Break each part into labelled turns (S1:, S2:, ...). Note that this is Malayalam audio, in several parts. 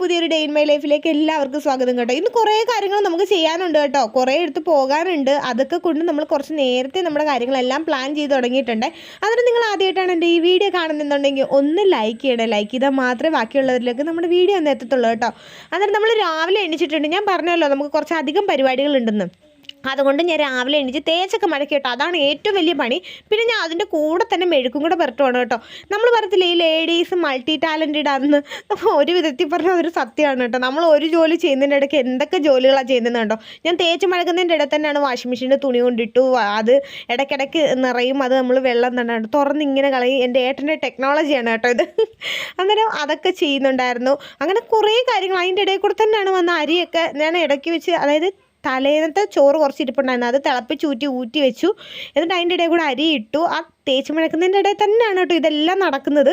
S1: പുതിയൊരു ഡേ ഇൻ മൈ ലൈഫിലേക്ക് എല്ലാവർക്കും സ്വാഗതം കേട്ടോ. ഇന്ന് കുറേ കാര്യങ്ങൾ നമുക്ക് ചെയ്യാനുണ്ട് കേട്ടോ. കുറേ എടുത്ത് പോകാനുണ്ട്. അതൊക്കെ കൊണ്ട് നമ്മൾ കുറച്ച് നേരത്തെ നമ്മുടെ കാര്യങ്ങളെല്ലാം പ്ലാൻ ചെയ്ത് തുടങ്ങിയിട്ടുണ്ട്. അതിന് നിങ്ങൾ ആദ്യമായിട്ടാണ് എന്റെ ഈ വീഡിയോ കാണുന്നുണ്ടെങ്കിൽ ഒന്ന് ലൈക്ക് ചെയ്യണേ. ലൈക്ക് ചെയ്താൽ മാത്രമേ ബാക്കിയുള്ളവരിലേക്ക് നമ്മുടെ വീഡിയോ ഒന്ന് എത്തത്തുള്ളൂ കേട്ടോ. അന്നേരം നമ്മൾ രാവിലെ എണീച്ചിട്ടുണ്ട്. ഞാൻ പറഞ്ഞല്ലോ നമുക്ക് കുറച്ച് അധികം പരിപാടികളുണ്ടെന്ന്. അതുകൊണ്ട് ഞാൻ രാവിലെ എണീച്ച് തേച്ചൊക്കെ മടക്കി കേട്ടോ. അതാണ് ഏറ്റവും വലിയ പണി. പിന്നെ ഞാൻ അതിന്റെ കൂടെ തന്നെ മെഴുക്കും കൂടെ പുരട്ടുവാണ് കേട്ടോ. നമ്മൾ പറയത്തില്ലേ ഈ ലേഡീസ് മൾട്ടി ടാലന്റഡ് ആണെന്ന്. ഒരു വിധത്തിൽ പറഞ്ഞാൽ അതൊരു സത്യമാണ് കേട്ടോ. നമ്മൾ ഒരു ജോലി ചെയ്യുന്നതിന്റെ ഇടയ്ക്ക് എന്തൊക്കെ ജോലികളാണ് ചെയ്യുന്നത് കേട്ടോ ഞാൻ തേച്ച് മടക്കുന്നതിന്റെ ഇടയിൽ തന്നെയാണ് വാഷിംഗ് മെഷീനിൽ തുണി കൊണ്ടിട്ടു അത് ഇടയ്ക്കിടയ്ക്ക് നിറയും. അത് നമ്മൾ വെള്ളം തന്നെ തുറന്ന് ഇങ്ങനെ കളയും. എന്റെ ഏട്ടന്റെ ടെക്നോളജിയാണ് കേട്ടോ ഇത്. അന്നേരം അതൊക്കെ ചെയ്യുന്നുണ്ടായിരുന്നു. അങ്ങനെ കുറേ കാര്യങ്ങൾ. അതിന്റെ ഇടയിൽ കൂടെ തന്നെയാണ് വന്ന അരിയൊക്കെ ഞാൻ ഇടയ്ക്ക് വെച്ച് അതായത് തലേന്നത്തെ ചോറ് കുറച്ച് ഇരിപ്പുണ്ടായിരുന്നു അത് തിളപ്പിച്ച് ഊറ്റി ഊറ്റി വെച്ചു. എന്നിട്ട് അതിന്റെ ഇടയിൽ കൂടെ അരി ഇട്ടു. ആ തേച്ച് മിഴക്കുന്നതിന്റെ ഇടയിൽ തന്നെയാണ് കേട്ടോ ഇതെല്ലാം നടക്കുന്നത്.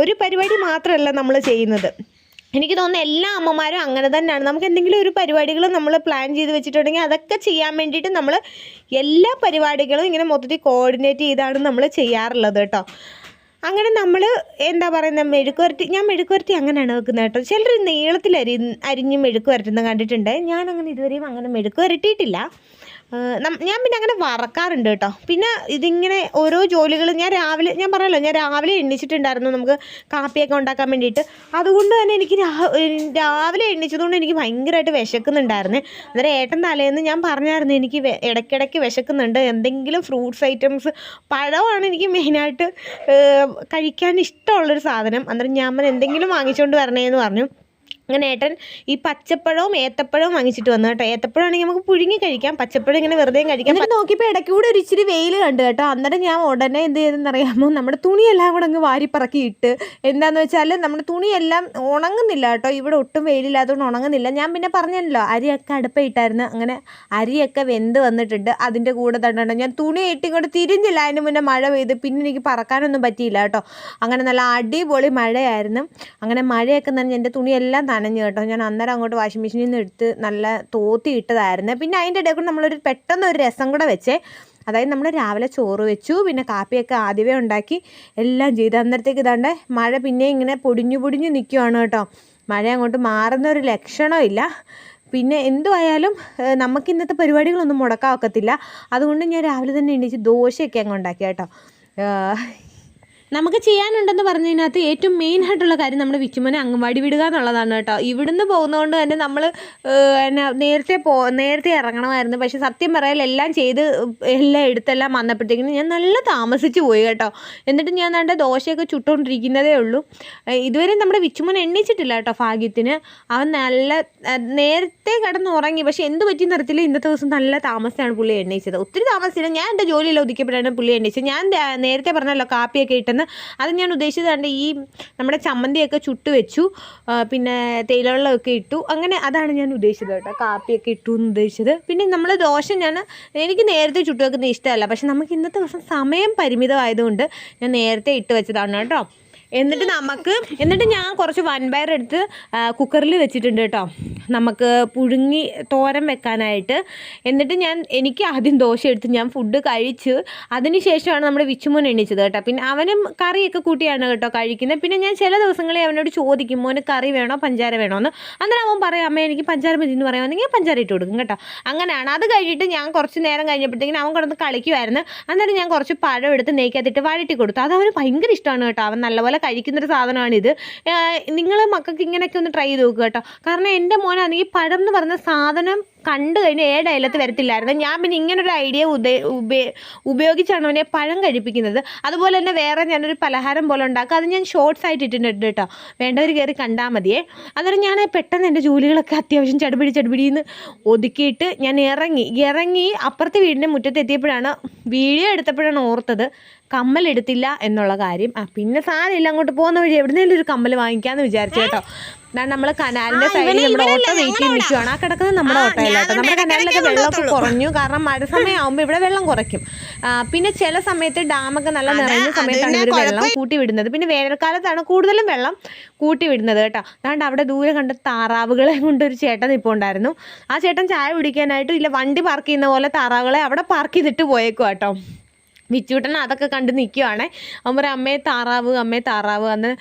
S1: ഒരു പരിപാടി മാത്രമല്ല നമ്മൾ ചെയ്യുന്നത്. എനിക്ക് തോന്നുന്നു എല്ലാ അമ്മമാരും അങ്ങനെ തന്നെയാണ്. നമുക്ക് എന്തെങ്കിലും ഒരു പരിപാടികൾ നമ്മൾ പ്ലാൻ ചെയ്ത് വെച്ചിട്ടുണ്ടെങ്കിൽ അതൊക്കെ ചെയ്യാൻ വേണ്ടിയിട്ട് നമ്മൾ എല്ലാ പരിപാടികളും ഇങ്ങനെ മൊത്തത്തിൽ കോർഡിനേറ്റ് ചെയ്താണ് നമ്മൾ ചെയ്യാറുള്ളത് കേട്ടോ. അങ്ങനെ നമ്മൾ എന്താ പറയുന്നത് മെഴുക്കുവരട്ടി ഞാൻ മെഴുക്കുവരട്ടി അങ്ങനെയാണ് വെക്കുന്നത് കേട്ടോ. ചിലർ നീളത്തിൽ അരി അരിഞ്ഞ് മെഴുക്ക് വരട്ടുന്നത് കണ്ടിട്ടുണ്ട്. ഞാൻ അങ്ങനെ ഇതുവരെയും അങ്ങനെ മെഴുക്ക് വരട്ടിയിട്ടില്ല ആ, നം- ഞാൻ പിന്നെ അങ്ങനെ വറക്കാറുണ്ട് കേട്ടോ. പിന്നെ ഇതിങ്ങനെ ഓരോ ജോലികൾ ഞാൻ രാവിലെ ഞാൻ പറഞ്ഞല്ലോ ഞാൻ രാവിലെ എണ്ണിച്ചിട്ടുണ്ടായിരുന്നു നമുക്ക് കാപ്പിയൊക്കെ ഉണ്ടാക്കാൻ വേണ്ടിയിട്ട്. അതുകൊണ്ട് തന്നെ എനിക്ക് രാവിലെ എണ്ണിച്ചതുകൊണ്ട് എനിക്ക് ഭയങ്കരമായിട്ട് വിശക്കുന്നുണ്ടായിരുന്നു. അന്നേരം ഏട്ടൻ തലേന്ന് ഞാൻ പറഞ്ഞായിരുന്നു എനിക്ക് ഇടയ്ക്കിടയ്ക്ക് വിശക്കുന്നുണ്ട്. എന്തെങ്കിലും ഫ്രൂട്ട്സ് ഐറ്റംസ് പഴമാണ് എനിക്ക് മെയിനായിട്ട് കഴിക്കാൻ ഇഷ്ടമുള്ളൊരു സാധനം. അന്നേരം ഞാൻ എന്തെങ്കിലും വാങ്ങിച്ചുകൊണ്ട് വരണേന്ന് പറഞ്ഞു. അങ്ങനെ ഏട്ടൻ ഈ പച്ചപ്പഴവും ഏത്തപ്പഴവും വാങ്ങിച്ചിട്ട് വന്നു കേട്ടോ. ഏത്തപ്പഴമാണെങ്കിൽ നമുക്ക് പുഴുങ്ങി കഴിക്കാം. പച്ചപ്പഴം ഇങ്ങനെ വെറുതെ കഴിക്കാം. നോക്കിയപ്പോൾ ഇടയ്ക്ക് കൂടെ ഒരു ഇച്ചിരി വെയിൽ കണ്ടു കേട്ടോ. അന്നേരം ഞാൻ ഉടനെ എന്ത് ചെയ്തെന്നറിയാമോ നമ്മുടെ തുണിയെല്ലാം കൂടെ അങ്ങ് വാരിപ്പറക്കി ഇട്ട് എന്താണെന്ന് വെച്ചാൽ നമ്മുടെ തുണിയെല്ലാം ഉണങ്ങുന്നില്ല കേട്ടോ. ഇവിടെ ഒട്ടും വെയിലില്ലാത്തതുകൊണ്ട് ഉണങ്ങുന്നില്ല. ഞാൻ പിന്നെ പറഞ്ഞല്ലോ അരിയൊക്കെ അടുപ്പിട്ടായിരുന്നു അങ്ങനെ അരിയൊക്കെ വെന്ത് വന്നിട്ടുണ്ട്. അതിന്റെ കൂടെ തന്നെ ഞാൻ തുണി ഇട്ടിങ്ങോട്ട് തിരിഞ്ഞില്ല. അതിന് മുന്നേ മഴ പെയ്ത് പിന്നെ എനിക്ക് പറക്കാനൊന്നും പറ്റിയില്ല കേട്ടോ. അങ്ങനെ നല്ല അടിപൊളി മഴയായിരുന്നു. അങ്ങനെ മഴയൊക്കെ നനഞ്ഞ് എന്റെ തുണിയെല്ലാം നനഞ്ഞു കേട്ടോ. ഞാൻ അന്നേരം അങ്ങോട്ട് വാഷിംഗ് മെഷീനിൽ നിന്ന് എടുത്ത് നല്ല തോത്തി ഇട്ടതായിരുന്നു. പിന്നെ അതിന്റെ ഇടയിൽ കൂടെ നമ്മളൊരു പെട്ടെന്ന് ഒരു രസം കൂടെ വെച്ചേ. അതായത് നമ്മൾ രാവിലെ ചോറ് വെച്ചു പിന്നെ കാപ്പിയൊക്കെ ആദ്യമേ ഉണ്ടാക്കി എല്ലാം ചെയ്ത്. അന്നേരത്തേക്ക് ഇതാണ്ട് മഴ പിന്നെ ഇങ്ങനെ പൊടിഞ്ഞു പൊടിഞ്ഞു നിൽക്കുവാണ് കേട്ടോ. മഴ അങ്ങോട്ട് മാറുന്ന ഒരു ലക്ഷണമില്ല പിന്നെ എന്തുമായാലും നമുക്ക് ഇന്നത്തെ പരിപാടികളൊന്നും മുടക്കാൻ ഒക്കത്തില്ല. അതുകൊണ്ട് ഞാൻ രാവിലെ തന്നെ എണീച്ച് ദോശയൊക്കെ അങ്ങ് ഉണ്ടാക്കി കേട്ടോ. നമുക്ക് ചെയ്യാനുണ്ടെന്ന് പറഞ്ഞതിനകത്ത് ഏറ്റവും മെയിൻ ആയിട്ടുള്ള കാര്യം നമ്മുടെ വിക്കുമോനെ അംഗൻവാടി വിടുക എന്നുള്ളതാണ് കേട്ടോ. ഇവിടുന്ന് പോകുന്നതുകൊണ്ട് തന്നെ നമ്മൾ എന്നാ നേരത്തെ പോ നേരത്തെ ഇറങ്ങണമായിരുന്നു. പക്ഷെ സത്യം പറയാൻ എല്ലാം ചെയ്ത് എല്ലാം എടുത്തെല്ലാം വന്നപ്പോഴത്തേക്കിനും ഞാൻ നല്ല താമസിച്ച് പോയി കേട്ടോ. എന്നിട്ട് ഞാൻ നല്ല ദോശയൊക്കെ ചുട്ടുകൊണ്ടിരിക്കുന്നതേ ഉള്ളൂ. ഇതുവരെ നമ്മുടെ വിച്ചുമോൻ എണ്ണിച്ചിട്ടില്ല കേട്ടോ ഭാഗ്യത്തിന്. അവൻ നല്ല നേരത്തെ കിടന്ന് ഉറങ്ങി. പക്ഷെ എന്ത് പറ്റിയും അറിയത്തില്ല. ഇന്നത്തെ ദിവസം നല്ല താമസമാണ് പുള്ളി എണ്ണയിച്ചത് ഒത്തിരി താമസിച്ചില്ല ഞാൻ എന്റെ ജോലിയിൽ ഒതുക്കിയപ്പോഴാണ് പുള്ളി എണ്ണയിച്ചത് ഞാൻ നേരത്തെ പറഞ്ഞല്ലോ കാപ്പിയൊക്കെ ഇട്ടെന്ന് അത് ഞാൻ ഉദ്ദേശിച്ചത് കണ്ട് ഈ നമ്മുടെ ചമ്മന്തിയൊക്കെ ചുട്ട് വെച്ചു പിന്നെ തേയിലവെള്ളമൊക്കെ ഇട്ടു. അങ്ങനെ അതാണ് ഞാൻ ഉദ്ദേശിച്ചത് കേട്ടോ. കാപ്പിയൊക്കെ ഇട്ടു എന്ന് ഉദ്ദേശിച്ചത്. പിന്നെ നമ്മൾ ദോശ ഞാൻ എനിക്ക് നേരത്തെ ചുട്ടു വെക്കുന്നത് ഇഷ്ടമല്ല. പക്ഷെ നമുക്ക് ഇന്നത്തെ ദിവസം സമയം പരിമിതമായതുകൊണ്ട് ഞാൻ നേരത്തെ ഇട്ട് വെച്ചതാണ് കേട്ടോ. എന്നിട്ട് നമുക്ക് എന്നിട്ട് ഞാൻ കുറച്ച് വൻപയർ എടുത്ത് കുക്കറിൽ വെച്ചിട്ടുണ്ട് കേട്ടോ. നമുക്ക് പുഴുങ്ങി തോരൻ വെക്കാനായിട്ട്. എന്നിട്ട് ഞാൻ എനിക്ക് ആദ്യം ദോശ എടുത്ത് ഞാൻ ഫുഡ് കഴിച്ച് അതിന് ശേഷമാണ് നമ്മുടെ വിച്ചുമോൻ എണീച്ചത് കേട്ടോ. പിന്നെ അവനും കറിയൊക്കെ കൂട്ടിയാണ് കേട്ടോ കഴിക്കുന്നത്. പിന്നെ ഞാൻ ചില ദിവസങ്ങളിൽ അവനോട് ചോദിക്കും മോന് കറി വേണോ പഞ്ചാര വേണോ? എന്ന്. അന്നേരം അവൻ പറയും അമ്മ എനിക്ക് പഞ്ചാര മതി എന്ന് പറയുവാണെങ്കിൽ പഞ്ചാര ഇട്ട് കൊടുക്കും കേട്ടോ. അങ്ങനെയാണ്. അത് കഴിഞ്ഞിട്ട് ഞാൻ കുറച്ച് നേരം കഴിഞ്ഞപ്പോഴത്തേക്കിനും അവൻ കിടന്ന് കളിക്കുമായിരുന്നു അന്നേരം ഞാൻ കുറച്ച് പഴം എടുത്ത് നെയ്ക്കകത്തിട്ട് വഴറ്റി കൊടുത്തു. അത് അവന് ഭയങ്കര ഇഷ്ടമാണ് കേട്ടോ. അവൻ നല്ലപോലെ കഴിക്കുന്നൊരു സാധനമാണിത്. നിങ്ങൾ മക്കൾക്ക് ഇങ്ങനെയൊക്കെ ഒന്ന് ട്രൈ ചെയ്ത് നോക്കുക കേട്ടോ. കാരണം എന്റെ മോനാണെങ്കിൽ പഴം എന്ന് പറഞ്ഞ സാധനം കണ്ടു കഴിഞ്ഞാൽ ഏഴ് അയലത്ത് വരത്തില്ലായിരുന്നു ഞാൻ പിന്നെ ഇങ്ങനൊരു ഐഡിയ ഉപയോഗിച്ചാണ് അവനെ പഴം കഴിപ്പിക്കുന്നത്. അതുപോലെ തന്നെ വേറെ ഞാനൊരു പലഹാരം പോലെ ഉണ്ടാക്കുക അത് ഞാൻ ഷോർട്സ് ആയിട്ട് ഇട്ടിട്ടുണ്ട് കേട്ടോ. വേണ്ടവർ കയറി കണ്ടാൽ മതിയേ. അന്നേരം ഞാൻ പെട്ടെന്ന് എന്റെ ജോലികളൊക്കെ അത്യാവശ്യം ചടുപിടി ചടുപിടിയെന്ന് ഒതുക്കിയിട്ട് ഞാൻ ഇറങ്ങി. ഇറങ്ങി അപ്പുറത്തെ വീടിന്റെ മുറ്റത്ത് എത്തിയപ്പോഴാണ് വീഡിയോ എടുത്തപ്പോഴാണ് ഓർത്തത് കമ്മൽ എടുത്തില്ല എന്നുള്ള കാര്യം. ആ പിന്നെ സാരമില്ല അങ്ങോട്ട് പോകുന്ന വഴി എവിടുന്നേലും ഒരു കമ്മൽ വാങ്ങിക്കാമെന്ന് വിചാരിച്ചു കേട്ടോ. നമ്മൾ കനാലിന്റെ സൈഡിൽ നമ്മുടെ ഓട്ടോ വെയിറ്റ് ചെയ്ത് ആ കിടക്കുന്നത് നമ്മുടെ ഓട്ടോ നമ്മുടെ കനാലിലൊക്കെ വെള്ളമൊക്കെ കുറഞ്ഞു. കാരണം മഴ സമയമാകുമ്പോൾ ഇവിടെ വെള്ളം കുറയ്ക്കും. പിന്നെ ചില സമയത്ത് ഡാമൊക്കെ നല്ല നിറഞ്ഞ സമയത്താണ് ഇവർ വെള്ളം കൂട്ടി വിടുന്നത് പിന്നെ വേനൽക്കാലത്താണ് കൂടുതലും വെള്ളം കൂട്ടി വിടുന്നത് കേട്ടോ. അതുകൊണ്ട് അവിടെ ദൂരെ കണ്ട താറാവുകളെ കൊണ്ട് ഒരു ചേട്ടൻ ഇപ്പോൾ ഉണ്ടായിരുന്നു. ആ ചേട്ടൻ ചായ കുടിക്കാനായിട്ട് ഇല്ല വണ്ടി പാർക്ക് ചെയ്യുന്ന പോലെ താറാവുകളെ അവിടെ പാർക്ക് ചെയ്തിട്ട് പോയേക്കും കേട്ടോ. വിച്ചൂട്ടൻ അതൊക്കെ കണ്ട് നിൽക്കുവാണ് അവൻ പറയും അമ്മയെ താറാവ് അമ്മയെ താറാവ് അന്ന്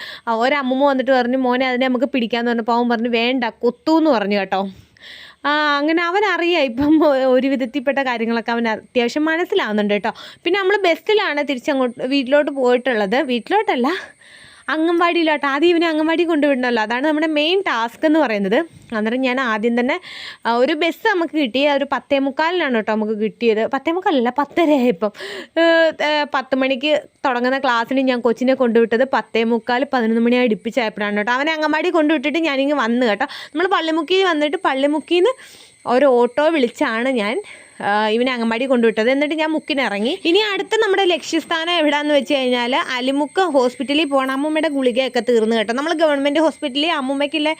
S1: ഒരമ്മമ്മ വന്നിട്ട് പറഞ്ഞു മോനെ അതിനെ നമുക്ക് പിടിക്കാമെന്ന് പറഞ്ഞപ്പോൾ അവൻ പറഞ്ഞു വേണ്ട കൊത്തു എന്ന് പറഞ്ഞു കേട്ടോ. അങ്ങനെ അവനറിയാം. ഇപ്പം ഒരു വിധത്തിൽപ്പെട്ട കാര്യങ്ങളൊക്കെ അവൻ അത്യാവശ്യം മനസ്സിലാവുന്നുണ്ട് കേട്ടോ. പിന്നെ നമ്മൾ ബസ്സിലാണ് തിരിച്ചങ്ങോട്ട് വീട്ടിലോട്ട് പോയിട്ടുള്ളത്. വീട്ടിലോട്ടല്ല അംഗൻവാടിയിലോട്ട്. ആദ്യം ഇവനെ അംഗൻവാടി കൊണ്ടുവിടണമല്ലോ അതാണ് നമ്മുടെ മെയിൻ ടാസ്ക് എന്ന് പറയുന്നത്. അന്നേരം ഞാൻ ആദ്യം തന്നെ ഒരു ബസ് നമുക്ക് കിട്ടി. ഒരു പത്തേ മുക്കാലിനാണ് കേട്ടോ നമുക്ക് കിട്ടിയത്. പത്തേ മുക്കാലല്ല പത്തരയായി ഇപ്പം. പത്ത് മണിക്ക് തുടങ്ങുന്ന ക്ലാസ്സിന് ഞാൻ കൊച്ചിനെ കൊണ്ടുവിട്ടത് പത്തേ മുക്കാൽ പതിനൊന്ന് മണി അടുപ്പിച്ചായപ്പോഴാണ് കേട്ടോ. അവനെ അംഗൻവാടി കൊണ്ടുവിട്ടിട്ട് ഞാനിങ്ങ് വന്ന് കേട്ടോ. നമ്മൾ പള്ളിമുക്കിയിൽ വന്നിട്ട് പള്ളിമുക്കിയിൽ പള്ളിമുക്കിന്ന് ഒരു ഓട്ടോ വിളിച്ചാണ് ഞാൻ ഇവനെ അങ്ങമാടി കൊണ്ടുവിട്ടത്. എന്നിട്ട് ഞാൻ മുക്കിനിറങ്ങി ഇനി അടുത്ത നമ്മുടെ ലക്ഷ്യസ്ഥാനം എവിടാന്ന് വെച്ച് കഴിഞ്ഞാൽ അലിമുക്ക് ഹോസ്പിറ്റലിൽ പോകണം അമ്മൂമ്മയുടെ ഗുളികയൊക്കെ തീർന്നു കേട്ടോ. നമ്മൾ ഗവൺമെന്റ് ഹോസ്പിറ്റലിൽ അമ്മൂമ്മയ്ക്കുള്ള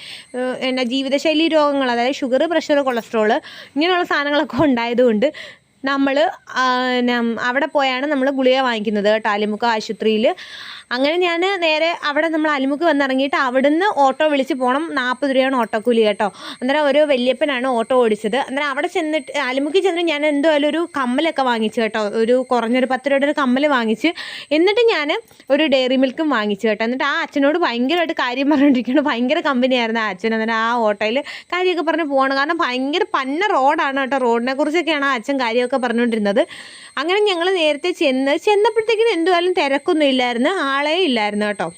S1: എന്നാ ജീവിതശൈലി രോഗങ്ങൾ അതായത് ഷുഗർ പ്രഷർ കൊളസ്ട്രോൾ ഇങ്ങനെയുള്ള സാധനങ്ങളൊക്കെ ഉണ്ടായതുകൊണ്ട് നമ്മൾ അവിടെ പോയാണ് നമ്മൾ ഗുളിക വാങ്ങിക്കുന്നത് കേട്ടോ അലിമുക്ക് ആശുപത്രിയിൽ അങ്ങനെ ഞാൻ നേരെ അവിടെ നമ്മൾ അലിമുക്ക് വന്നിറങ്ങിയിട്ട് അവിടുന്ന് ഓട്ടോ വിളിച്ച് പോകണം നാൽപ്പത് രൂപയാണ് ഓട്ടോക്കൂലി കേട്ടോ. അന്നേരം ഒരു വല്യപ്പനാണ് ഓട്ടോ ഓടിച്ചത്. അന്നേരം അവിടെ ചെന്നിട്ട് അലിമുക്കിൽ ചെന്നിട്ട് ഞാൻ എന്തുമായാലും ഒരു കമ്മലൊക്കെ വാങ്ങിച്ചു കേട്ടോ ഒരു കുറഞ്ഞൊരു പത്ത് രൂപയുടെ ഒരു കമ്മൽ വാങ്ങിച്ച് എന്നിട്ട് ഞാൻ ഒരു ഡെയറി മിൽക്കും വാങ്ങിച്ചു കേട്ടോ. എന്നിട്ട് ആ അച്ഛനോട് ഭയങ്കരമായിട്ട് കാര്യം പറഞ്ഞുകൊണ്ടിരിക്കുകയാണ് ഭയങ്കര കമ്പനിയായിരുന്നു ആ അച്ഛൻ. അന്നേരം ആ ഓട്ടോയിൽ കാര്യമൊക്കെ പറഞ്ഞ് പോകണം കാരണം ഭയങ്കര പന്ന റോഡാണ് കേട്ടോ. റോഡിനെ കുറിച്ചൊക്കെയാണ് ആ അച്ഛൻ കാര്യമൊക്കെ പറഞ്ഞുകൊണ്ടിരുന്നത്. അങ്ങനെ ഞങ്ങൾ നേരത്തെ ചെന്ന് ചെന്നപ്പോഴത്തേക്കിനും എന്തുവായാലും തിരക്കൊന്നും ഇല്ലായിരുന്നു. ആളേ ഇല്ലായിരുന്നു കേട്ടോ.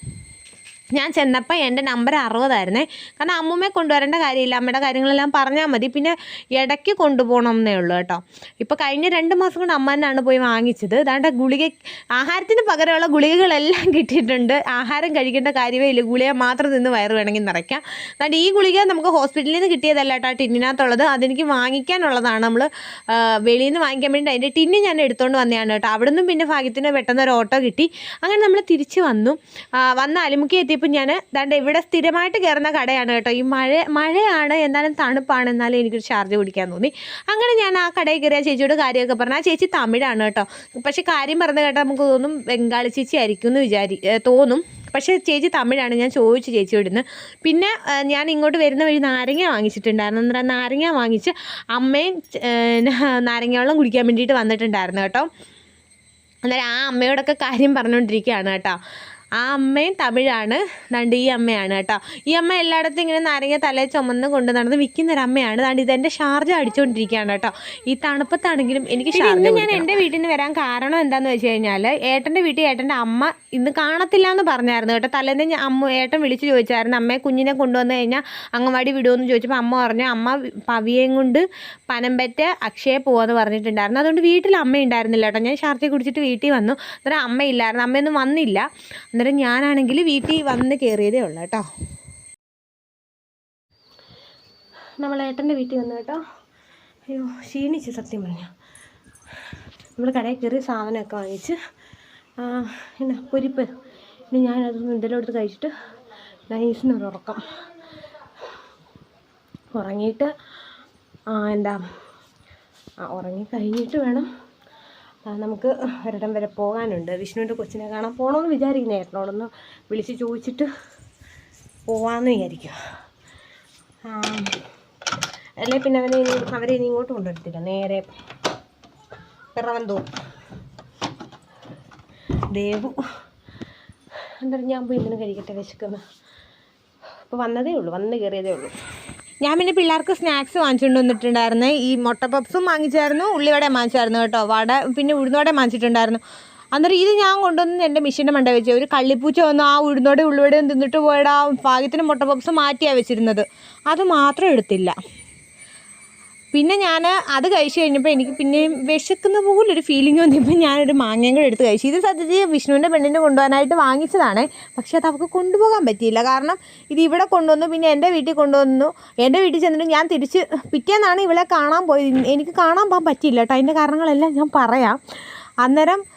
S1: ഞാൻ ചെന്നപ്പോൾ എന്റെ നമ്പർ അറുപതായിരുന്നേ. കാരണം അമ്മൂമ്മയെ കൊണ്ടുവരേണ്ട കാര്യമില്ല. അമ്മയുടെ കാര്യങ്ങളെല്ലാം പറഞ്ഞാൽ മതി. പിന്നെ ഇടയ്ക്ക് കൊണ്ടുപോകണം എന്നേ ഉള്ളൂ കേട്ടോ. ഇപ്പോൾ കഴിഞ്ഞ രണ്ട് മാസം കൊണ്ട് അമ്മ തന്നെയാണ് പോയി വാങ്ങിച്ചത്. അതാണ്ട് ഗുളിക ആഹാരത്തിന് പകരമുള്ള ഗുളികകളെല്ലാം കിട്ടിയിട്ടുണ്ട്. ആഹാരം കഴിക്കേണ്ട കാര്യമേ ഇല്ല. ഗുളിക മാത്രം നിന്ന് വയറ് വേണമെങ്കിൽ നിറയ്ക്കാം. അതാണ്ട് ഈ ഗുളിക നമുക്ക് ഹോസ്പിറ്റലിൽ നിന്ന് കിട്ടിയതല്ല കേട്ടോ ടിന്നിനകത്തുള്ളത്. അതെനിക്ക് വാങ്ങിക്കാനുള്ളതാണ് നമ്മൾ വെളിയിൽ നിന്ന് വാങ്ങിക്കാൻ വേണ്ടി അതിന്റെ ടിന്ന് ഞാൻ എടുത്തുകൊണ്ട് വന്നതാണ് കേട്ടോ. അവിടെ നിന്നും പിന്നെ ഭാഗ്യത്തിന് പെട്ടെന്ന് ഒരു ഓട്ടോ കിട്ടി. അങ്ങനെ നമ്മൾ തിരിച്ച് വന്നു. വന്ന് അലിമുക്കി എത്തിയപ്പോൾ ഞാൻ ദാണ്ട് ഇവിടെ സ്ഥിരമായിട്ട് കയറുന്ന കടയാണ് കേട്ടോ. ഈ മഴ മഴയാണ് എന്നാലും തണുപ്പാണ് എന്നാലും എനിക്കൊരു ചാർജ് കുടിക്കാൻ തോന്നി. അങ്ങനെ ഞാൻ ആ കടയിൽ കയറിയ ചേച്ചിയോട് കാര്യമൊക്കെ പറഞ്ഞു ആ ചേച്ചി തമിഴാണ് കേട്ടോ. പക്ഷേ കാര്യം പറഞ്ഞ കേട്ടാൽ നമുക്ക് തോന്നും ബംഗാളി ചേച്ചി ആയിരിക്കും എന്ന് വിചാരി തോന്നും. പക്ഷേ ചേച്ചി തമിഴാണ് ഞാൻ ചോദിച്ചു ചേച്ചിയോട് ഇന്ന് പിന്നെ ഞാൻ ഇങ്ങോട്ട് വരുന്ന വഴി നാരങ്ങ വാങ്ങിച്ചിട്ടുണ്ടായിരുന്നു. അന്നേരം നാരങ്ങ വാങ്ങിച്ച് അമ്മയും നാരങ്ങ വെള്ളം കുടിക്കാൻ വേണ്ടിയിട്ട് വന്നിട്ടുണ്ടായിരുന്നു കേട്ടോ. അന്നേരം ആ അമ്മയോടൊക്കെ കാര്യം പറഞ്ഞുകൊണ്ടിരിക്കുകയാണ് കേട്ടോ. ആ അമ്മയും തമിഴാണ്. ദാണ്ട് ഈ അമ്മയാണ് കേട്ടോ. ഈ അമ്മ എല്ലായിടത്തും ഇങ്ങനെ നാരങ്ങ തലയിൽ ചുമന്ന് കൊണ്ട് നടന്ന് വിൽക്കുന്ന ഒരു അമ്മയാണ്. ദാണ്ട് ഇതെന്റെ ഷാർജ അടിച്ചുകൊണ്ടിരിക്കുകയാണ് കേട്ടോ. ഈ തണുപ്പത്താണെങ്കിലും എനിക്ക് ഷാർജ ഞാൻ എന്റെ വീട്ടിൽ നിന്ന് വരാൻ കാരണം എന്താണെന്ന് വെച്ച് കഴിഞ്ഞാൽ ഏട്ടന്റെ വീട്ടിൽ ഏട്ടന്റെ അമ്മ ഇന്ന് കാണത്തില്ല എന്ന് പറഞ്ഞായിരുന്നു കേട്ടോ. തലേന്ന് ഞാൻ അമ്മ ഏട്ടൻ വിളിച്ച് ചോദിച്ചായിരുന്നു അമ്മയെ കുഞ്ഞിനെ കൊണ്ടുവന്ന് കഴിഞ്ഞാൽ അംഗൻവാടി വിടുമെന്ന് ചോദിച്ചപ്പോൾ അമ്മ പറഞ്ഞു അമ്മ പവിയേം കൊണ്ട് പനമ്പറ്റ അക്ഷയെ പോവാന്ന് പറഞ്ഞിട്ടുണ്ടായിരുന്നു. അതുകൊണ്ട് വീട്ടിൽ അമ്മ ഉണ്ടായിരുന്നില്ല കേട്ടോ. ഞാൻ ഷാർജ കുടിച്ചിട്ട് വീട്ടിൽ വന്നു. അന്നേരം അമ്മയില്ലായിരുന്നു. അമ്മയൊന്നും വന്നില്ല. അന്നേരം ഞാനാണെങ്കിൽ വീട്ടിൽ വന്ന് കയറിയതേ ഉള്ളൂ കേട്ടോ. നമ്മൾ ഏട്ടന്റെ വീട്ടിൽ വന്നു കേട്ടോ. അയ്യോ ക്ഷീണിച്ച് സത്യം പറഞ്ഞു. നമ്മൾ കടയിൽ കയറി സാധനമൊക്കെ വാങ്ങിച്ച് പിന്നെ പൊരിപ്പ്. ഇനി ഞാനത് എന്തെങ്കിലും എടുത്ത് കഴിച്ചിട്ട് നൈസിനൊരു ഉറക്കം. ഉറങ്ങിയിട്ട് എന്താ ഉറങ്ങി കഴിഞ്ഞിട്ട് വേണം നമുക്ക് ഒരിടം വരെ പോകാനുണ്ട്. വിഷ്ണുവിന്റെ കൊച്ചിനെ കാണാൻ പോകണമെന്ന് വിചാരിക്കുന്നു ഏട്ടനോടൊന്ന് വിളിച്ച് ചോദിച്ചിട്ട് പോവാമെന്ന് വിചാരിക്കും അല്ലേ പിന്നെ അവനെ ഇനി അവരെ ഇനി ഇങ്ങോട്ട് കൊണ്ടുവരത്തില്ല. നേരെ പിറവന്തോ ദേവു എന്തായാലും ഞാൻ പോയി ഇങ്ങനെ കഴിക്കട്ടെ വിശക്കുന്നു. അപ്പോൾ വന്നതേ ഉള്ളൂ വന്ന് കയറിയതേ ഉള്ളൂ. ഞാൻ പിന്നെ പിള്ളേർക്ക് സ്നാക്സ് വാങ്ങിച്ചുകൊണ്ട് വന്നിട്ടുണ്ടായിരുന്നു. ഈ മുട്ട പപ്സും വാങ്ങിച്ചായിരുന്നു ഉള്ളിവടയും വാങ്ങിച്ചായിരുന്നു കേട്ടോ. വട പിന്നെ ഉഴുന്നോടെ വാങ്ങിച്ചിട്ടുണ്ടായിരുന്നു. അന്നേരം ഇത് ഞാൻ കൊണ്ടുവന്ന് എന്റെ മെഷീന്റെ മണ്ട വെച്ചു ഒരു കള്ളിപ്പൂച്ച വന്ന് ആ ഉഴുന്നോടെ ഉള്ളിവടയും തിന്നിട്ട് പോയടാ ഭാഗ്യത്തിന് മുട്ട പപ്സ് മാറ്റിയാണ് വെച്ചിരുന്നത്. അത് മാത്രം എടുത്തില്ല. പിന്നെ ഞാൻ അത് കഴിച്ച് കഴിഞ്ഞപ്പോൾ എനിക്ക് പിന്നെ വിശക്കുന്ന പോലെ ഒരു ഫീലിംഗ് വന്നപ്പോൾ ഞാനൊരു മാങ്ങയും കൂടെ എടുത്ത് കഴിച്ചു. ഇത് സത്യത്തിൽ വിഷ്ണുവിന്റെ പെണ്ണിനെ കൊണ്ടുപോകാനായിട്ട് വാങ്ങിച്ചതാണ്. പക്ഷേ അത് അവൾക്ക് കൊണ്ടുപോകാൻ പറ്റിയില്ല. കാരണം ഇത് ഇവിടെ കൊണ്ടുവന്നു പിന്നെ എന്റെ വീട്ടിൽ കൊണ്ടുവന്നു. എന്റെ വീട്ടിൽ ചെന്നിട്ട് ഞാൻ തിരിച്ച് പിറ്റേന്നാണ് ഇവളെ കാണാൻ പോയത്. എനിക്ക് കാണാൻ പോകാൻ പറ്റിയില്ല കേട്ടോ അതിന്റെ കാരണങ്ങളെല്ലാം ഞാൻ പറയാം. അന്നേരം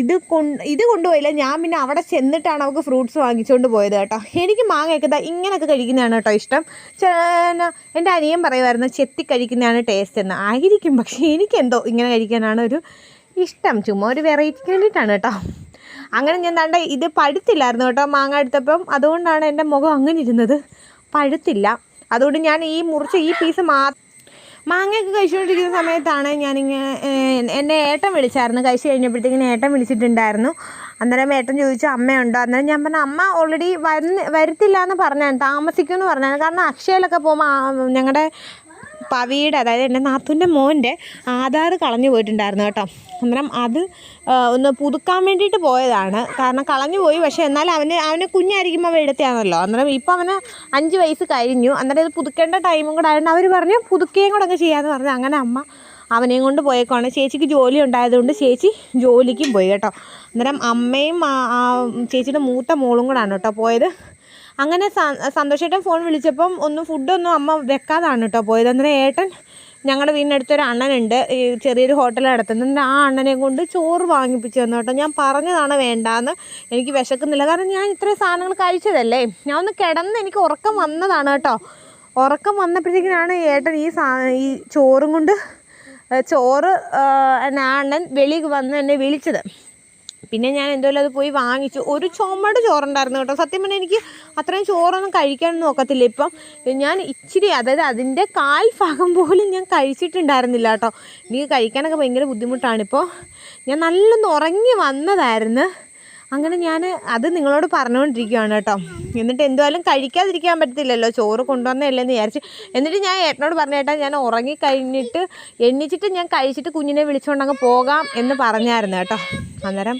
S1: ഇത് കൊണ്ട് ഇത് കൊണ്ടുപോയില്ല. ഞാൻ പിന്നെ അവിടെ ചെന്നിട്ടാണ് അവൾക്ക് ഫ്രൂട്ട്സ് വാങ്ങിച്ചുകൊണ്ട് പോയത് കേട്ടോ. എനിക്ക് മാങ്ങയൊക്കെ ഇതാ ഇങ്ങനെയൊക്കെ കഴിക്കുന്നതാണ് കേട്ടോ ഇഷ്ടം. എന്റെ അനിയൻ പറയുമായിരുന്നു ചെത്തി കഴിക്കുന്നതാണ് ടേസ്റ്റ് എന്ന് ആയിരിക്കും പക്ഷേ എനിക്കെന്തോ ഇങ്ങനെ കഴിക്കാനാണ് ഒരു ഇഷ്ടം. ചുമ്മാ ഒരു വെറൈറ്റിക്ക് വേണ്ടിയിട്ടാണ് കേട്ടോ. അങ്ങനെ ഞാൻ തണ്ട ഇത് പഴുത്തില്ലായിരുന്നു കേട്ടോ മാങ്ങ എടുത്തപ്പം. അതുകൊണ്ടാണ് എന്റെ മുഖം അങ്ങനെ ഇരുന്നത്. പഴുത്തില്ല. അതുകൊണ്ട് ഞാൻ ഈ മുറിച്ച ഈ പീസ് മാ മാങ്ങയൊക്കെ കഴിച്ചുകൊണ്ടിരിക്കുന്ന സമയത്താണ് ഞാനിങ്ങനെ എന്നെ ഏട്ടൻ വിളിച്ചായിരുന്നു. കഴിച്ച് കഴിഞ്ഞപ്പോഴത്തേക്കിന് ഏട്ടൻ വിളിച്ചിട്ടുണ്ടായിരുന്നു. അന്നേരം ഏട്ടൻ ചോദിച്ചു അമ്മയുണ്ടോ? അന്നേരം ഞാൻ പറഞ്ഞു അമ്മ ഓൾറെഡി വരുന്ന വരത്തില്ല എന്ന് പറഞ്ഞാണ് താമസിക്കുമെന്ന് പറഞ്ഞാണ്. കാരണം അക്ഷയയിലൊക്കെ പോകുമ്പോൾ ഞങ്ങളുടെ പവിയുടെ അതായത് എന്റെ നാത്തൂന്റെ മോന്റെ ആധാർ കളഞ്ഞു പോയിട്ടുണ്ടായിരുന്നു കേട്ടോ. അന്നേരം അത് ഒന്ന് പുതുക്കാൻ വേണ്ടിയിട്ട് പോയതാണ്. കാരണം കളഞ്ഞു പോയി. പക്ഷേ എന്നാൽ അവന് അവന് കുഞ്ഞായിരിക്കുമ്പോൾ എടുത്തതാണല്ലോ. അന്നേരം ഇപ്പോൾ അവന് അഞ്ച് വയസ്സ് കഴിഞ്ഞു. അന്നേരം ഇത് പുതുക്കേണ്ട ടൈമും കൂടെ ആയതുകൊണ്ട് അവർ പറഞ്ഞു പുതുക്കുകയും കൂടെ അങ്ങ് ചെയ്യാമെന്ന് പറഞ്ഞു. അങ്ങനെ അമ്മ അവനെയും കൊണ്ട് പോയേക്കുവാണ്. ചേച്ചിക്ക് ജോലി ഉണ്ടായതുകൊണ്ട് ചേച്ചി ജോലിക്കും പോയി കേട്ടോ. അന്നേരം അമ്മയും ചേച്ചിയുടെ മൂത്ത മോളും കൂടാണ് കേട്ടോ പോയത്. അങ്ങനെ സന്തോഷേട്ടൻ ഫോൺ വിളിച്ചപ്പം ഒന്നും ഫുഡൊന്നും അമ്മ വെക്കാതാണ് കേട്ടോ പോയത്. അന്നേരം ഏട്ടൻ ഞങ്ങളുടെ വീടിനടുത്തൊരു അണ്ണനുണ്ട്. ഈ ചെറിയൊരു ഹോട്ടൽ നടത്തുന്നുണ്ട് ആ അണ്ണനെ കൊണ്ട് ചോറ് വാങ്ങിപ്പിച്ച് തന്നു കേട്ടോ ഞാൻ പറഞ്ഞതാണ് വേണ്ടാന്ന്. എനിക്ക് വിശക്കുന്നില്ല. കാരണം ഞാൻ ഇത്രയും സാധനങ്ങൾ കഴിച്ചതല്ലേ. ഞാൻ ഒന്ന് കിടന്ന് എനിക്ക് ഉറക്കം വന്നതാണ് കേട്ടോ ഉറക്കം വന്നപ്പോഴത്തേക്കിനാണ് ഏട്ടൻ ഈ സാ ഈ ചോറും കൊണ്ട് ചോറ് ആ, അണ്ണൻ വെളിയിൽ വന്ന് എന്നെ വിളിച്ചത്. പിന്നെ ഞാൻ എന്തോലും അത് പോയി വാങ്ങിച്ചു. ഒരു ചുമട് ചോറുണ്ടായിരുന്നു കേട്ടോ. സത്യം പറഞ്ഞാൽ എനിക്ക് അത്രയും ചോറൊന്നും കഴിക്കാനൊന്നും നോക്കത്തില്ല ഇപ്പം ഞാൻ ഇച്ചിരി അതായത് അതിന്റെ കാൽ ഭാഗം പോലും ഞാൻ കഴിച്ചിട്ടുണ്ടായിരുന്നില്ല കേട്ടോ. എനിക്ക് കഴിക്കാനൊക്കെ ഭയങ്കര ബുദ്ധിമുട്ടാണിപ്പോൾ ഞാൻ നല്ലൊന്ന് ഉറങ്ങി വന്നതായിരുന്നു. അങ്ങനെ ഞാൻ അത് നിങ്ങളോട് പറഞ്ഞുകൊണ്ടിരിക്കുകയാണ് കേട്ടോ. എന്നിട്ട് എന്തായാലും കഴിക്കാതിരിക്കാൻ പറ്റത്തില്ലല്ലോ. ചോറ് കൊണ്ടുവന്നതല്ലെന്ന് വിചാരിച്ച്. എന്നിട്ട് ഞാൻ ഏട്ടനോട് പറഞ്ഞു ഏട്ടാ ഞാൻ ഉറങ്ങി കഴിഞ്ഞിട്ട് എണ്ണിച്ചിട്ട് ഞാൻ കഴിച്ചിട്ട് കുഞ്ഞിനെ വിളിച്ചുകൊണ്ടങ്ങ് പോകാം എന്ന് പറഞ്ഞായിരുന്നു കേട്ടോ. അന്നേരം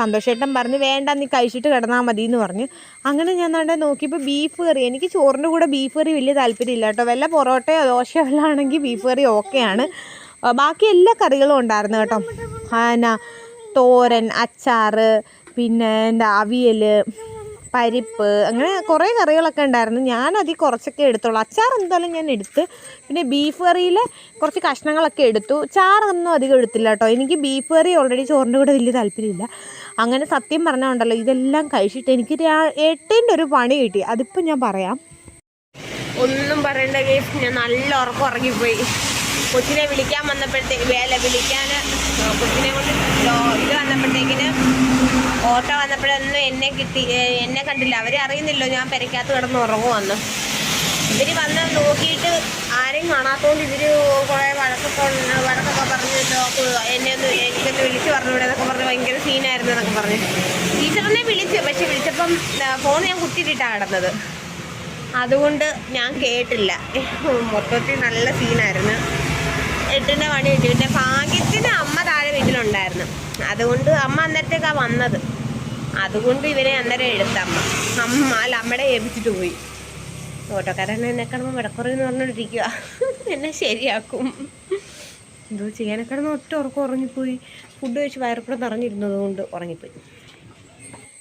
S1: സന്തോഷേട്ടൻ പറഞ്ഞു വേണ്ട നീ കഴിച്ചിട്ട് കിടന്നാൽ മതി എന്ന് പറഞ്ഞു. അങ്ങനെ ഞാൻ അവിടെ നോക്കിയപ്പോൾ ബീഫ് കറി എനിക്ക് ചോറിന്റെ കൂടെ ബീഫ് കറി വലിയ താല്പര്യമില്ല കേട്ടോ. വല്ല പൊറോട്ടയോ ദോശയോ എല്ലാം ആണെങ്കിൽ ബീഫ് കറി ഓക്കെയാണ് ബാക്കി എല്ലാ കറികളും ഉണ്ടായിരുന്നു കേട്ടോ. എന്നാ തോരൻ അച്ചാറ് പിന്നെ എന്താ അവിയൽ പരിപ്പ് അങ്ങനെ കുറേ കറികളൊക്കെ ഉണ്ടായിരുന്നു. ഞാനതിൽ കുറച്ചൊക്കെ എടുത്തോളൂ അച്ചാർ എന്തായാലും ഞാൻ എടുത്ത് പിന്നെ ബീഫ് കറിയിൽ കുറച്ച് കഷ്ണങ്ങളൊക്കെ എടുത്തു. ചാറൊന്നും അധികം എടുത്തില്ല കേട്ടോ. എനിക്ക് ബീഫ് കറി ഓൾറെഡി ചോറിന്റെ കൂടെ വലിയ താല്പര്യമില്ല. അങ്ങനെ സത്യം പറഞ്ഞാൽ ഉണ്ടല്ലോ ഇതെല്ലാം കഴിച്ചിട്ട് എനിക്ക് എട്ടിന്റെ ഒരു പണി കിട്ടി. അതിപ്പോൾ ഞാൻ പറയാം. ഒന്നും പറയേണ്ട കേസ് ഞാൻ നല്ല ഉറക്കം ഉറങ്ങിപ്പോയി. കൊച്ചിനെ വിളിക്കാൻ വന്നപ്പോഴത്തേക്ക് വേല വിളിക്കാൻ കൊച്ചിനെ കൊണ്ട് ഇത് വന്നപ്പോഴത്തേക്കിന് ഓട്ടോ വന്നപ്പോഴൊന്നും എന്നെ കിട്ടി എന്നെ കണ്ടില്ല. അവരെ അറിയുന്നില്ലോ ഞാൻ പെരക്കകത്ത് കിടന്ന് ഉറങ്ങുവന്ന്. ഇവർ വന്ന് നോക്കിയിട്ട് ആരെയും കാണാത്തോണ്ട് ഇവർ കുറേ വഴക്കൊക്കെ വഴക്കൊക്കെ പറഞ്ഞ് എന്നെ ഒന്ന് എനിക്കൊന്ന് വിളിച്ച് പറഞ്ഞു എന്നൊക്കെ പറഞ്ഞ് ഭയങ്കര സീനായിരുന്നു എന്നൊക്കെ പറഞ്ഞു. ടീച്ചറിനെ വിളിച്ചു പക്ഷെ വിളിച്ചപ്പം ഫോൺ ഞാൻ കുത്തിയിട്ടിട്ടാണ് കിടന്നത് അതുകൊണ്ട് ഞാൻ കേട്ടില്ല. മൊത്തത്തിൽ നല്ല സീനായിരുന്നു. എട്ടിന്റെ പണി കിട്ടി. പിന്നെ ഭാഗ്യത്തിന് അമ്മ താഴെ വീട്ടിലുണ്ടായിരുന്നു. അതുകൊണ്ട് അമ്മ അന്നേരത്തേക്കാണ് വന്നത്. അതുകൊണ്ട് ഇവരെ അന്നേരം എടുത്തമ്മ അമ്മ. അല്ല അമ്മയുടെ ഏൽപ്പിച്ചിട്ട് പോയി. ഓട്ടോക്കാരൻ എന്നെ കിടന്ന് വിടക്കുറയെന്ന് പറഞ്ഞോണ്ടിരിക്കുക എന്നെ ശരിയാക്കും. എന്തോ ചെയ്യാനൊക്കെ ഒറ്റ ഉറക്കം ഉറങ്ങിപ്പോയി. ഫുഡ് കഴിച്ച് വയറപ്പുറം നിറഞ്ഞിരുന്നത് കൊണ്ട് ഉറങ്ങിപ്പോയി.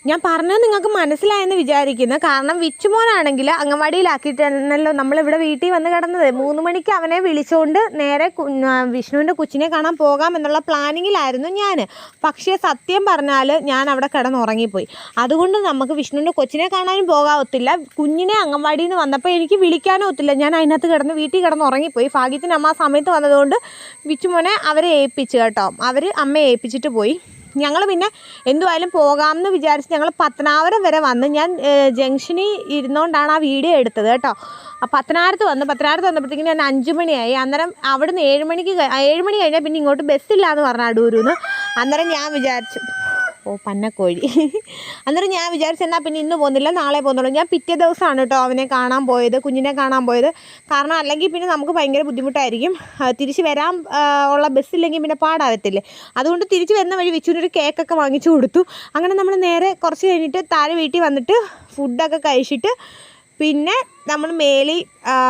S1: ഞാൻ പറഞ്ഞത് നിങ്ങൾക്ക് മനസ്സിലായെന്ന് വിചാരിക്കുന്നു. കാരണം വിച്ചുമോനാണെങ്കിൽ അംഗൻവാടിയിലാക്കിയിട്ടാണല്ലോ നമ്മളിവിടെ വീട്ടിൽ വന്ന് കിടന്നത്. മൂന്ന് മണിക്ക് അവനെ വിളിച്ചുകൊണ്ട് നേരെ വിഷ്ണുവിന്റെ കൊച്ചിനെ കാണാൻ പോകാം എന്നുള്ള പ്ലാനിങ്ങിലായിരുന്നു ഞാൻ പക്ഷേ സത്യം പറഞ്ഞാൽ ഞാൻ അവിടെ കിടന്നുറങ്ങിപ്പോയി അതുകൊണ്ട് നമുക്ക് വിഷ്ണുവിന്റെ കൊച്ചിനെ കാണാനും പോകാവത്തില്ല. കുഞ്ഞിനെ അംഗൻവാടിയിൽ നിന്ന് വന്നപ്പോൾ എനിക്ക് വിളിക്കാനും ഒത്തില്ല. ഞാൻ അതിനകത്ത് കിടന്ന് വീട്ടിൽ കിടന്നുറങ്ങിപ്പോയി ഭാഗ്യത്തിന് അമ്മ ആ സമയത്ത് വന്നതുകൊണ്ട് വിച്ചുമോനെ അവരെ ഏൽപ്പിച്ചു കേട്ടോ. അവർ അമ്മയെ ഏൽപ്പിച്ചിട്ട് പോയി. ഞങ്ങൾ പിന്നെ എന്തുമായാലും പോകാമെന്ന് വിചാരിച്ച് ഞങ്ങൾ പത്തനാപുരം വരെ വന്ന് ഞാൻ ജംഗ്ഷനിൽ ഇരുന്നുകൊണ്ടാണ് ആ വീഡിയോ എടുത്തത് കേട്ടോ. ആ പത്തനാപുരത്ത് വന്ന് പത്തനാപുരത്ത് വന്നപ്പോഴത്തേക്കും ഞാൻ അഞ്ച് മണിയായി. അന്നേരം അവിടുന്ന് ഏഴ് മണിക്ക് ഏഴ് മണി കഴിഞ്ഞാൽ പിന്നെ ഇങ്ങോട്ട് ബസ്സില്ല എന്ന് പറഞ്ഞു അടൂരുന്ന്. അന്നേരം ഞാൻ വിചാരിച്ചു ഓ പന്നക്കോഴി. അന്നേരം ഞാൻ വിചാരിച്ചു എന്നാൽ പിന്നെ ഇന്ന് പോകുന്നില്ല നാളെ പോകുന്നുള്ളൂ. ഞാൻ പിറ്റേ ദിവസമാണ് കേട്ടോ അവനെ കാണാൻ പോയത് കുഞ്ഞിനെ കാണാൻ പോയത്. കാരണം അല്ലെങ്കിൽ പിന്നെ നമുക്ക് ഭയങ്കര ബുദ്ധിമുട്ടായിരിക്കും. തിരിച്ച് വരാൻ ഉള്ള ബസ്സില്ലെങ്കിൽ പിന്നെ പാടാവത്തില്ലേ? അതുകൊണ്ട് തിരിച്ച് വരുന്ന വഴി വിച്ചുവിനൊരു കേക്കൊക്കെ വാങ്ങിച്ചു കൊടുത്തു. അങ്ങനെ നമ്മൾ നേരെ കുറച്ച് കഴിഞ്ഞിട്ട് താഴെ വീട്ടിൽ വന്നിട്ട് ഫുഡൊക്കെ കഴിച്ചിട്ട് പിന്നെ നമ്മൾ മേലി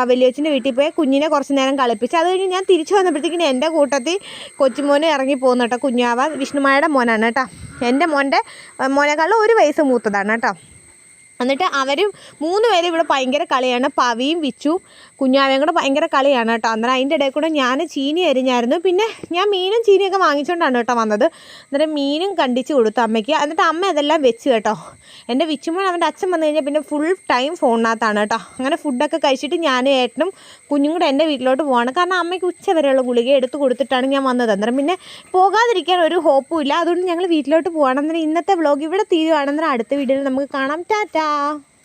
S1: വലിയച്ഛന്റെ വീട്ടിൽ പോയി കുഞ്ഞിനെ കുറച്ച് നേരം കളിപ്പിച്ച് അത് കഴിഞ്ഞ് ഞാൻ തിരിച്ചു വന്നപ്പോഴത്തേക്കിന് എന്റെ കൂട്ടത്തിൽ കൊച്ചുമോന് ഇറങ്ങി പോകുന്നു കേട്ടോ കുഞ്ഞാവ വിഷ്ണുമായുടെ മോനാണ് കേട്ടോ. എന്റെ മോന്റെ മോനേക്കാളും ഒരു വയസ്സ് മൂത്തതാണ് കേട്ടോ. എന്നിട്ട് അവരും മൂന്ന് പേരും ഇവിടെ ഭയങ്കര കളിയാണ്. പവിയും വിച്ചു കുഞ്ഞാവയും കൂടെ ഭയങ്കര കളിയാണ് കേട്ടോ. അന്നേരം അതിന്റെ ഇടയിൽ കൂടെ ഞാൻ ചീനി അരിഞ്ഞായിരുന്നു. പിന്നെ ഞാൻ മീനും ചീനിയൊക്കെ വാങ്ങിച്ചുകൊണ്ടാണ് കേട്ടോ വന്നത്. അന്നേരം മീനും കണ്ടിച്ച് കൊടുത്തു അമ്മയ്ക്ക്. എന്നിട്ട് അമ്മ അതെല്ലാം വെച്ച് കേട്ടോ. എന്റെ വിച്ചുമോൻ അവന്റെ അച്ഛൻ വന്നു കഴിഞ്ഞാൽ പിന്നെ ഫുൾ ടൈം ഫോണിനകത്താണ് കേട്ടോ. അങ്ങനെ ഫുഡൊക്കെ കഴിച്ചിട്ട് ഞാനും ഏട്ടനും കുഞ്ഞും കൂടെ എന്റെ വീട്ടിലോട്ട് പോവാണ്. കാരണം അമ്മയ്ക്ക് ഉച്ച വരെയുള്ള ഗുളിക എടുത്ത് കൊടുത്തിട്ടാണ് ഞാൻ വന്നത്. അന്നേരം പിന്നെ പോകാതിരിക്കാൻ ഒരു ഹോപ്പും ഇല്ല. അതുകൊണ്ട് ഞങ്ങൾ വീട്ടിലോട്ട് പോവാണ്. അന്നേരം ഇന്നത്തെ വ്ളോഗ് ഇവിടെ തീരുവാണെന്നേരം അടുത്ത വീഡിയോയിൽ നമുക്ക് കാണാം. ടാറ്റാ. 啊。